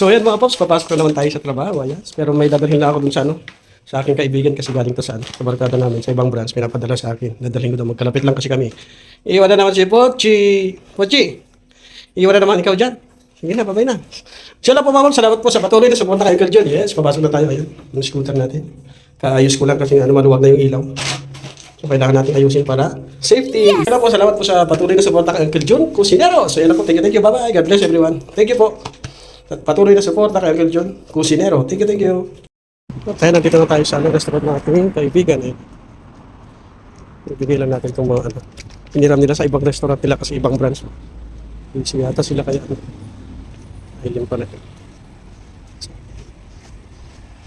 So ayan mga pops, papasok na naman tayo sa trabaho. Ayan. Pero may dadalhin na ako dun sa ano, sa aking kaibigan kasi galing to sa, ano, sa barkada namin, sa ibang branch, pinapadala sa akin. Dadalhin ko daw, magkalapit lang kasi kami. Iwan na naman si Pochi. Pochi, iwan na naman ikaw dyan. Sige na, babay na. Lang po mga pops, salamat po sa patuloy na sumunta kay Uncle John. Yes, papasok na tayo. Ayan, yung scooter natin. Kaayos ko lang kasi ano, maluwag na yung ilaw. So, kailangan natin ayusin para safety. Yes. po, salamat po sa patuloy na suporta kay Uncle John Cusinero. So, yan ako. Thank you, thank you. Bye-bye. God bless everyone. Thank you po. At patuloy na suporta kay Uncle John Cusinero. Thank you, thank you. Tayo nandito na tayo sa ano, restaurant ng ating kaibigan. Eh. Ibigay lang natin itong mga ano. Piniram nila sa ibang restaurant nila kasi ibang branch. Busy yata sila kaya ano. Ayun pala.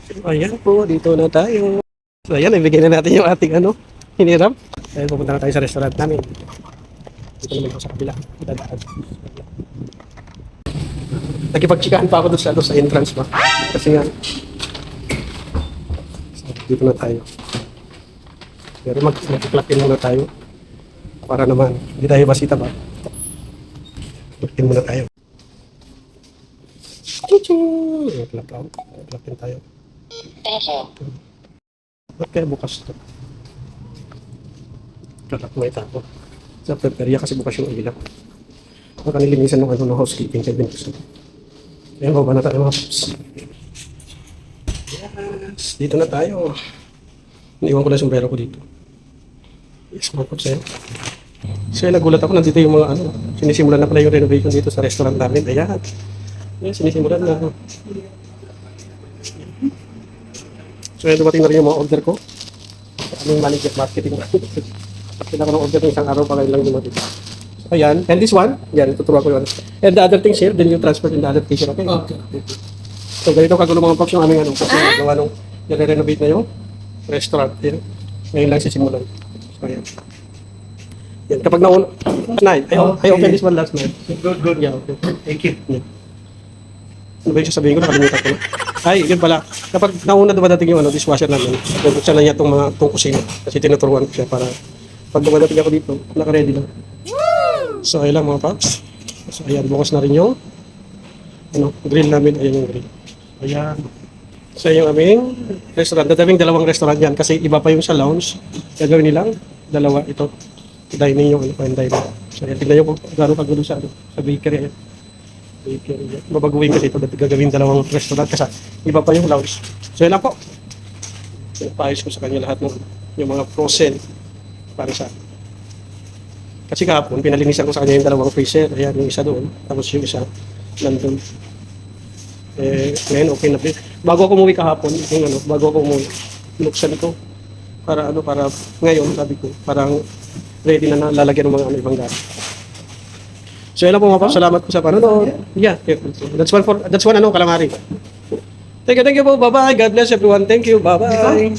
So, ayan po, dito na tayo. So, ayan, ibigay na natin yung ating ano, hiniram. Ayan, pupunta na tayo sa restaurant namin. Dito naman ako sa kabila. Dadaan. Nakipagtsikahan pa ako doon sa, ano, sa entrance ba? Kasi nga, so, dito na tayo. Pero mag mag-clock in muna tayo. Para naman, hindi tayo basita ba? Clock in muna tayo. Chuchu! Clock out. Clock in tayo. Ba't kaya bukas to? Kalak may tapo. Sa preperya kasi bukas yung ilaw. Baka nilinisan ng ano ng housekeeping kay Binus. Ayan, baba na tayo mga paps. Yes, dito na tayo. Iniwan ko na yung sombrero ko dito. Yes, mga paps. Ayan. So, ayan, nagulat ako. Nandito yung mga ano. Sinisimulan na pala yung renovation dito sa restaurant namin. Ayan. Ayan, sinisimulan na. So, ayan, dumating na rin yung mga order ko. Aming manager marketing. Tapos ako ng order ng isang araw pa kayo lang dumating. Ayan. And this one, yan, tuturuan ko yun. And the other things here, then you transfer in the other case, okay? Okay. So, ganito kagulo mga paps yung aming ano. Kasi gawa nung nire-renovate na yung restaurant. Yan. Ngayon lang sisimulan. So, ayan. Yan. Kapag nauna, last night, I, I opened this one last night. Good, good. Yeah, okay. Thank you. Yeah. Ano ba yung sasabihin ko? Nakalimutan ko na. Ay, yun pala. Kapag nauna dumadating yung ano, dishwasher namin, bubuksan na niya itong mga itong kusina. Kasi tinuturuan ko siya para pag dumadating ako dito, naka-ready lang. So, ayun lang mga paps. So, ayan, bukas na rin yung ano, grill namin. Ayan yung grill. Ayan. So, yung aming restaurant. Dadaming dalawang restaurant yan kasi iba pa yung sa lounge. Gagawin nilang dalawa ito. Dining yung ano, fine dining. So, ayan, tignan nyo kung gano'ng kagulo sa, ano, sa bakery. Ayan. Bakery. Ayan. Babaguhin kasi ito. Gagawin dalawang restaurant kasi iba pa yung lounge. So, yun lang po. Pinapayos ko sa kanya lahat ng yung mga frozen para sa kasi kahapon, pinalinisan ko sa kanya yung dalawang freezer. Ayan, yung isa doon. Tapos yung isa, nandun. Eh, ngayon, okay na. Bago ako umuwi kahapon, yung ano, bago ako umuwi, binuksan ko. Para ano, para ngayon, sabi ko, parang ready na lalagyan ng mga ano, ibang gamit. So, yun lang po mga paps. Salamat po sa panonood. Yeah, yeah. That's one for, that's one ano, calamari. Thank you, thank you po. Bye-bye. God bless everyone. Thank you. Bye-bye.